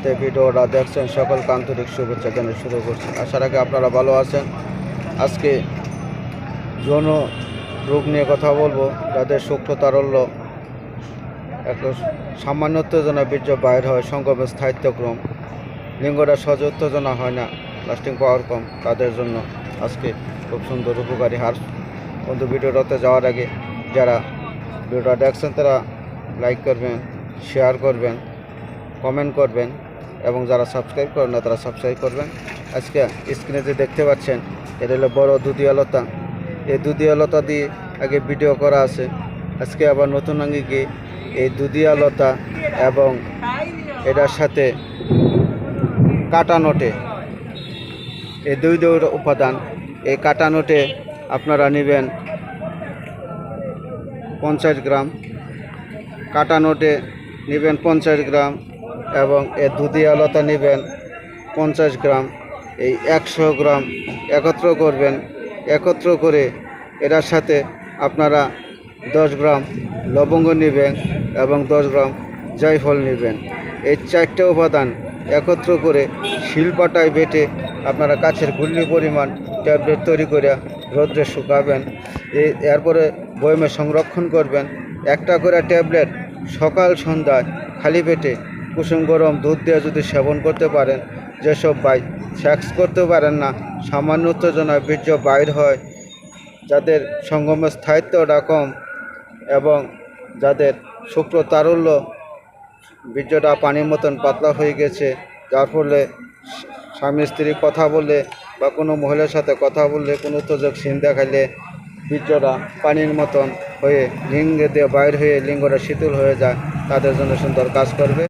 যে ভিডিওটা দেখছেন। সকলকে আন্তরিক শুভেচ্ছা জানিয়ে শুরু করছি। আশার আগে আপনারা ভালো আছেন। আজকে যৌন রোগ নিয়ে কথা বলব। যাদের সূক্ষ্ম তারল্য একটা সামান্য উত্তেজনা বীর্য বাইর হয় সঙ্গমের স্থায়িত্বক্রম, লিঙ্গটা সহজ উত্তেজনা হয় না লাস্টিং পাওয়ার কম, তাদের জন্য আজকে খুব সুন্দর উপকারী হার। বন্ধু, ভিডিওটাতে যাওয়ার আগে যারা ভিডিওটা দেখছেন, তারা লাইক করবেন শেয়ার করবেন। কমেন্ট করবেন এবং যারা সাবস্ক্রাইব করেন না, তারা সাবস্ক্রাইব করবেন। আজকে স্ক্রিনে যে দেখতে পাচ্ছেন, এটা হলো বড় দুধিয়ালতা এই দুধিয়ালতা দিয়ে আগে ভিডিও করা আছে। আজকে আবার নতুন আঙ্গিকে এই দুধিয়ালতা এবং এটার সাথে কাটা নোটে এই দুই দুই উপাদান, এই কাটা নোটে আপনারা নেবেন পঞ্চাশ গ্রাম। কাটা নোটে নেবেন পঞ্চাশ গ্রাম। এবং এ দুধি আলতা নেবেন পঞ্চাশ গ্রাম, এই একশো গ্রাম একত্র করবেন। একত্র করে এটার সাথে আপনারা দশ গ্রাম লবঙ্গ নেবেন এবং দশ গ্রাম জয়ফল নেবেন। এই চারটে উপাদান একত্র করে শিলপাটায় বেটে আপনারা কাছের গুল্লি পরিমাণ ট্যাবলেট তৈরি করে রোদ্রে শুকাবেন। এরপরে বয়মে সংরক্ষণ করবেন। একটা করে ট্যাবলেট সকাল সন্ধ্যায় খালি পেটে কুসুম গরম দুধ দিয়ে যদি সেবন করতে পারেন, যেসব ভাই সেক্স করতে পারেন না, সামান্য উত্তেজনায় বীর্য বাইর হয়, যাদের সঙ্গমের স্থায়িত্বটা কম এবং যাদের শুক্র তারল্য বীর্যটা পানির মতন পাতলা হয়ে গেছে, যার ফলে স্বামী স্ত্রী কথা বলে বা কোনো মহিলার সাথে কথা বললে কোনো উত্তেজক সিন দেখাইলে বীর্যটা পানির মতন হয়ে লিঙ্গে দিয়ে বাইর হয়ে লিঙ্গটা শীতল হয়ে যায়, তাদের জন্য সুন্দর কাজ করবে।